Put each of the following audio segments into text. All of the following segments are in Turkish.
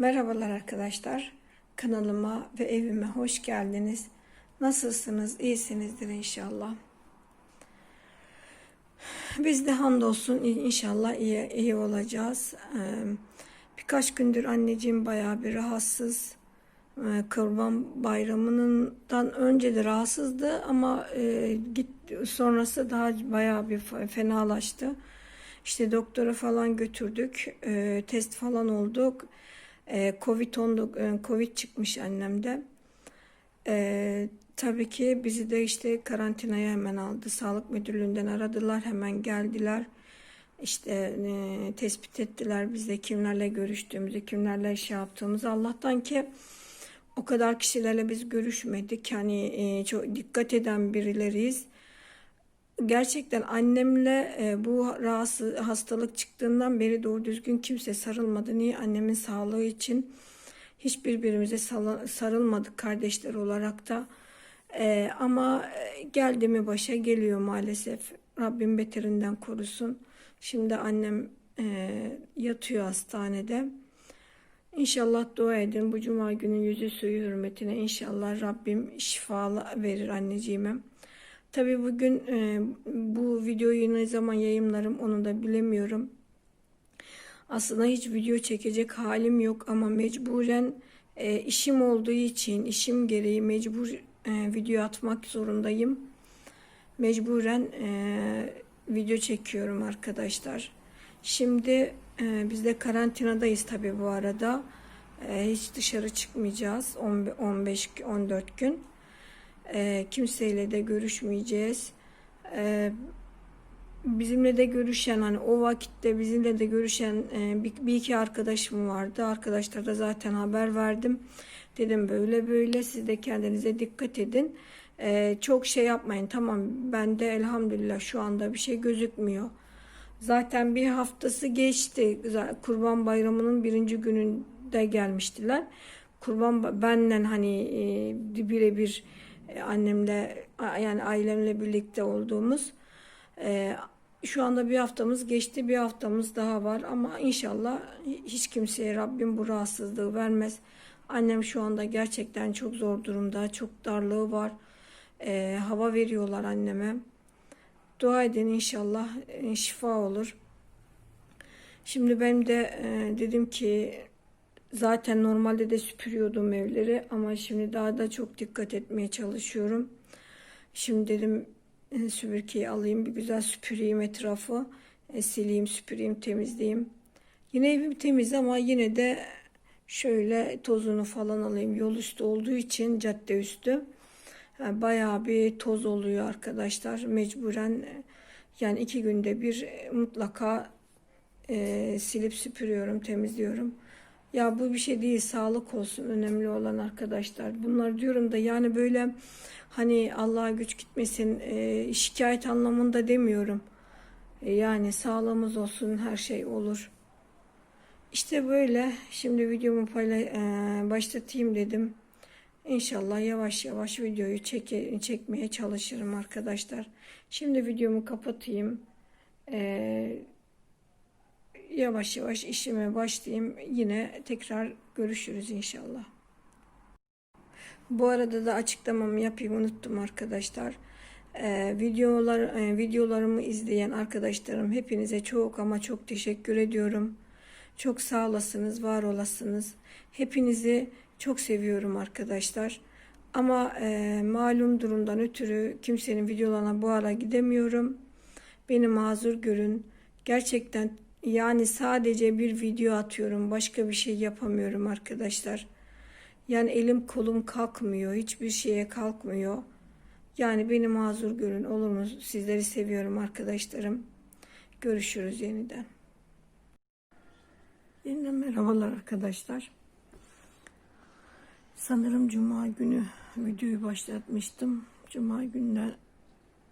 Merhabalar arkadaşlar. Kanalıma ve evime hoş geldiniz. Nasılsınız? İyisinizdir inşallah. Biz de hamdolsun inşallah iyi, iyi olacağız. Ee, birkaç gündür anneciğim bayağı bir rahatsız. Ee, Kurban bayramından önce de rahatsızdı ama e, git sonrası daha bayağı bir fenalaştı. İşte doktora falan götürdük. E, test falan olduk. E, 19, e, Covid çıkmış annemde. E, tabii ki bizi de işte karantinaya hemen aldı. Sağlık müdürlüğünden aradılar. Hemen geldiler. İşte e, tespit ettiler bize kimlerle görüştüğümüzü, kimlerle şey yaptığımızı. Allah'tan ki o kadar kişilerle biz görüşmedik. Hani e, çok dikkat eden birileriyiz gerçekten annemle e, bu rahatsız hastalık çıktığından beri doğru düzgün kimse sarılmadı. Niye? Annemin sağlığı için hiç birbirimize sarılmadık kardeşler olarak da. E, ama e, geldi mi başa geliyor maalesef. Rabbim beterinden korusun. Şimdi annem yatıyor hastanede. İnşallah dua edin bu cuma günü yüzü suyu hürmetine inşallah Rabbim şifa verir anneciğime. Tabi bugün e, bu videoyu ne zaman yayınlarım onu da bilemiyorum. Aslında hiç video çekecek halim yok ama mecburen e, işim olduğu için işim gereği mecbur e, video atmak zorundayım. Mecburen e, video çekiyorum arkadaşlar. Şimdi e, biz de karantinadayız tabi bu arada. E, hiç dışarı çıkmayacağız 15-14 gün. E, kimseyle de görüşmeyeceğiz. E, bizimle de görüşen hani o vakitte bizimle de görüşen e, bir, bir iki arkadaşım vardı. Arkadaşlara da zaten haber verdim. Dedim böyle böyle siz de kendinize dikkat edin. E, çok şey yapmayın tamam ben de elhamdülillah şu anda bir şey gözükmüyor. Zaten bir haftası geçti. Kurban Bayramı'nın birinci gününde gelmiştiler. Kurban benden hani e, birebir e, annemle yani ailemle birlikte olduğumuz e, şu anda bir haftamız geçti bir haftamız daha var ama inşallah hiç kimseye Rabbim bu rahatsızlığı vermez. Annem şu anda gerçekten çok zor durumda çok darlığı var e, hava veriyorlar anneme. Dua edin inşallah e, şifa olur. Şimdi ben de e, dedim ki Zaten normalde de süpürüyordum evleri ama şimdi daha da çok dikkat etmeye çalışıyorum. Şimdi dedim e, süpürgeyi alayım bir güzel süpüreyim etrafı. E, sileyim, süpüreyim, temizleyeyim. Yine evim temiz ama yine de şöyle tozunu falan alayım. Yol üstü olduğu için cadde üstü. Yani bayağı bir toz oluyor arkadaşlar. Mecburen e, yani iki günde bir mutlaka e, silip süpürüyorum, temizliyorum. Ya bu bir şey değil sağlık olsun önemli olan arkadaşlar. Bunlar diyorum da yani böyle hani Allah'a güç gitmesin e, şikayet anlamında demiyorum. E, yani sağlığımız olsun her şey olur. İşte böyle şimdi videomu payla e, başlatayım dedim. İnşallah yavaş yavaş videoyu çeke, çekmeye çalışırım arkadaşlar. Şimdi videomu kapatayım. Eee yavaş yavaş işime başlayayım. Yine tekrar görüşürüz inşallah. Bu arada da açıklamamı yapayım unuttum arkadaşlar. Ee, videolar e, videolarımı izleyen arkadaşlarım hepinize çok ama çok teşekkür ediyorum. Çok sağ olasınız, var olasınız. Hepinizi çok seviyorum arkadaşlar. Ama e, malum durumdan ötürü kimsenin videolarına bu ara gidemiyorum. Beni mazur görün. Gerçekten yani sadece bir video atıyorum. Başka bir şey yapamıyorum arkadaşlar. Yani elim kolum kalkmıyor. Hiçbir şeye kalkmıyor. Yani beni mazur görün. Olur mu? Sizleri seviyorum arkadaşlarım. Görüşürüz yeniden. Yeniden merhabalar arkadaşlar. Sanırım cuma günü videoyu başlatmıştım. Cuma günden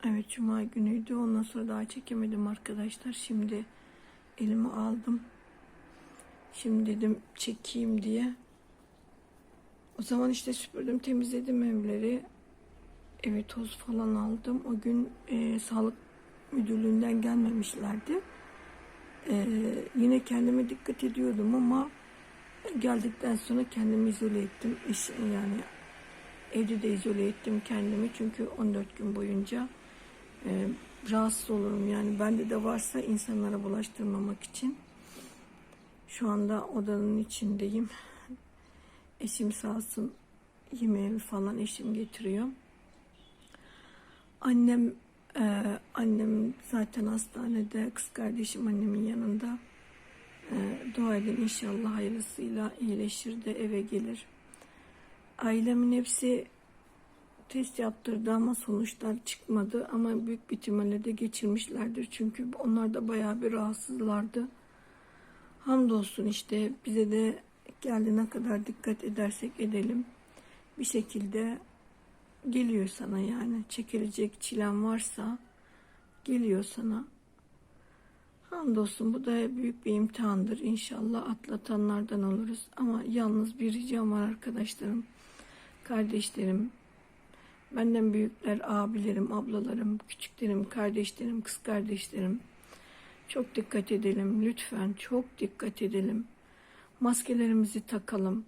evet cuma günüydü. Ondan sonra daha çekemedim arkadaşlar. Şimdi elime aldım. Şimdi dedim çekeyim diye. O zaman işte süpürdüm, temizledim evleri. Eve toz falan aldım. O gün e, sağlık müdürlüğünden gelmemişlerdi. E, yine kendime dikkat ediyordum ama geldikten sonra kendimi izole ettim. İş, yani evde de izole ettim kendimi. Çünkü 14 gün boyunca e, rahatsız olurum. Yani bende de varsa insanlara bulaştırmamak için. Şu anda odanın içindeyim. Eşim sağ olsun yemeği falan eşim getiriyor. Annem e, annem zaten hastanede kız kardeşim annemin yanında. E, dua edin inşallah hayırlısıyla iyileşir de eve gelir. Ailemin hepsi test yaptırdı ama sonuçlar çıkmadı ama büyük bir ihtimalle de geçirmişlerdir. Çünkü onlar da bayağı bir rahatsızlardı. Hamdolsun işte bize de geldiğine kadar dikkat edersek edelim. Bir şekilde geliyor sana yani. Çekilecek çilen varsa geliyor sana. Hamdolsun bu da büyük bir imtihandır. İnşallah atlatanlardan oluruz. Ama yalnız bir ricam var arkadaşlarım, kardeşlerim, benden büyükler, abilerim, ablalarım, küçüklerim, kardeşlerim, kız kardeşlerim. Çok dikkat edelim lütfen. Çok dikkat edelim. Maskelerimizi takalım.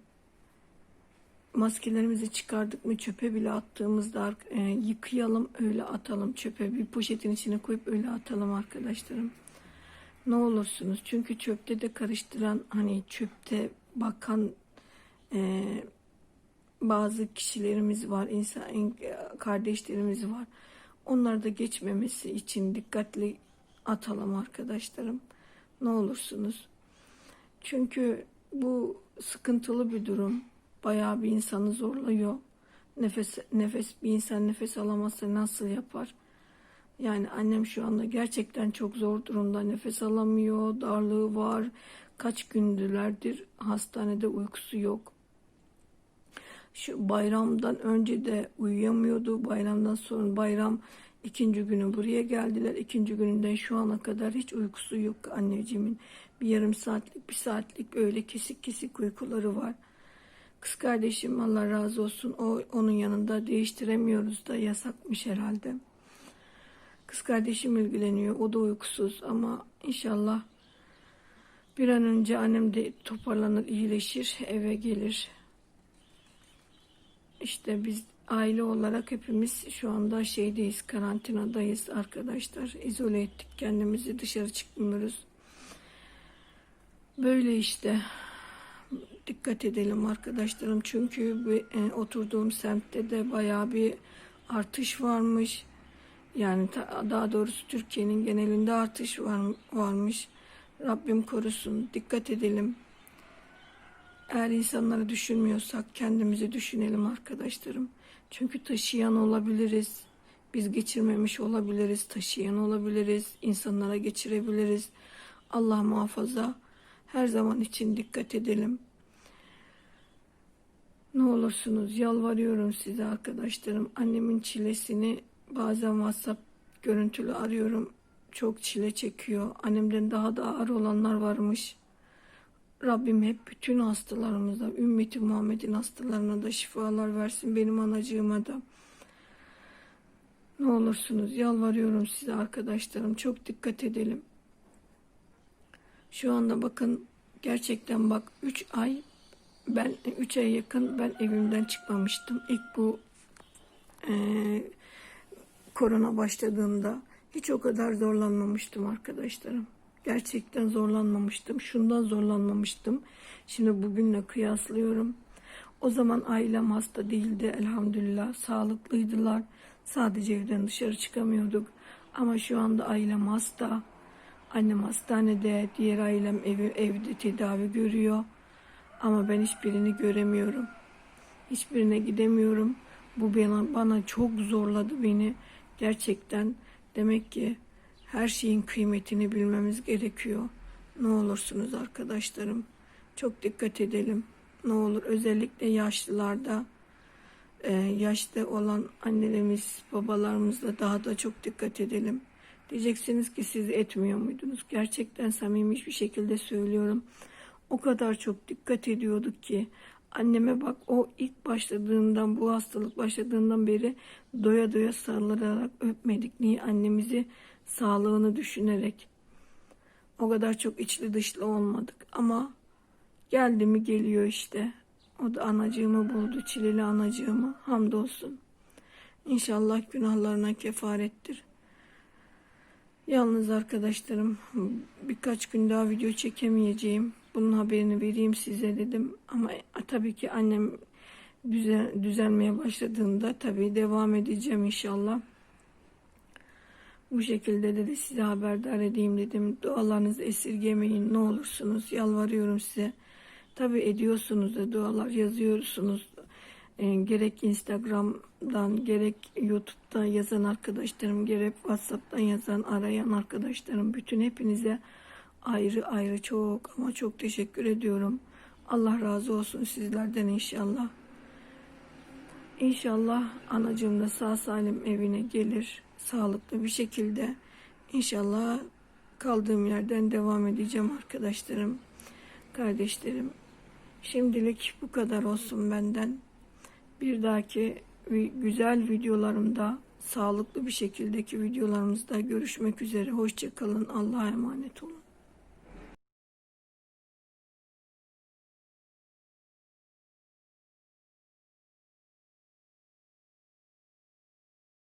Maskelerimizi çıkardık mı çöpe bile attığımızda e, yıkayalım öyle atalım çöpe bir poşetin içine koyup öyle atalım arkadaşlarım. Ne olursunuz çünkü çöpte de karıştıran hani çöpte bakan e, bazı kişilerimiz var insan kardeşlerimiz var. Onlar da geçmemesi için dikkatli atalım arkadaşlarım. Ne olursunuz. Çünkü bu sıkıntılı bir durum. Bayağı bir insanı zorluyor. Nefes nefes bir insan nefes alamazsa nasıl yapar? Yani annem şu anda gerçekten çok zor durumda. Nefes alamıyor, darlığı var. Kaç gündürlerdir hastanede uykusu yok. Şu bayramdan önce de uyuyamıyordu. Bayramdan sonra bayram ikinci günü buraya geldiler. İkinci gününden şu ana kadar hiç uykusu yok anneciğimin. Bir yarım saatlik, bir saatlik öyle kesik kesik uykuları var. Kız kardeşim Allah razı olsun o onun yanında değiştiremiyoruz da yasakmış herhalde. Kız kardeşim ilgileniyor o da uykusuz ama inşallah bir an önce annem de toparlanır iyileşir eve gelir. İşte biz aile olarak hepimiz şu anda şeydeyiz karantinadayız arkadaşlar. İzole ettik kendimizi dışarı çıkmıyoruz. Böyle işte dikkat edelim arkadaşlarım. Çünkü e, oturduğum semtte de bayağı bir artış varmış. Yani daha doğrusu Türkiye'nin genelinde artış var, varmış. Rabbim korusun. Dikkat edelim. Eğer insanları düşünmüyorsak kendimizi düşünelim arkadaşlarım. Çünkü taşıyan olabiliriz. Biz geçirmemiş olabiliriz, taşıyan olabiliriz, insanlara geçirebiliriz. Allah muhafaza. Her zaman için dikkat edelim. Ne olursunuz yalvarıyorum size arkadaşlarım. Annemin çilesini bazen WhatsApp görüntülü arıyorum. Çok çile çekiyor. Annemden daha da ağır olanlar varmış. Rabbim hep bütün hastalarımıza, ümmeti Muhammed'in hastalarına da şifalar versin. Benim anacığıma da. Ne olursunuz yalvarıyorum size arkadaşlarım. Çok dikkat edelim. Şu anda bakın gerçekten bak 3 ay ben 3 ay yakın ben evimden çıkmamıştım. İlk bu e, korona başladığında hiç o kadar zorlanmamıştım arkadaşlarım. Gerçekten zorlanmamıştım. Şundan zorlanmamıştım. Şimdi bugünle kıyaslıyorum. O zaman ailem hasta değildi elhamdülillah. Sağlıklıydılar. Sadece evden dışarı çıkamıyorduk. Ama şu anda ailem hasta. Annem hastanede, diğer ailem evi, evde tedavi görüyor. Ama ben hiçbirini göremiyorum. Hiçbirine gidemiyorum. Bu bana, bana çok zorladı beni. Gerçekten demek ki her şeyin kıymetini bilmemiz gerekiyor. Ne olursunuz arkadaşlarım. Çok dikkat edelim. Ne olur özellikle yaşlılarda e, yaşta olan annelerimiz, babalarımızla daha da çok dikkat edelim. Diyeceksiniz ki siz etmiyor muydunuz? Gerçekten samimi bir şekilde söylüyorum. O kadar çok dikkat ediyorduk ki anneme bak o ilk başladığından bu hastalık başladığından beri doya doya sarılarak öpmedik. Niye annemizi sağlığını düşünerek o kadar çok içli dışlı olmadık ama Geldi mi geliyor işte. O da anacığımı buldu, çileli anacığımı. Hamdolsun. İnşallah günahlarına kefarettir. Yalnız arkadaşlarım birkaç gün daha video çekemeyeceğim. Bunun haberini vereyim size dedim. Ama tabii ki annem düzen, düzelmeye başladığında tabii devam edeceğim inşallah. Bu şekilde de, de size haberdar edeyim dedim. Dualarınızı esirgemeyin ne olursunuz. Yalvarıyorum size. Tabii ediyorsunuz da dualar yazıyorsunuz. E, gerek Instagram'dan gerek YouTube'dan yazan arkadaşlarım gerek WhatsApp'tan yazan arayan arkadaşlarım bütün hepinize ayrı ayrı çok ama çok teşekkür ediyorum. Allah razı olsun sizlerden inşallah. İnşallah anacığım da sağ salim evine gelir. Sağlıklı bir şekilde. İnşallah kaldığım yerden devam edeceğim arkadaşlarım, kardeşlerim. Şimdilik bu kadar olsun benden. Bir dahaki güzel videolarımda, sağlıklı bir şekildeki videolarımızda görüşmek üzere. Hoşçakalın. Allah'a emanet olun.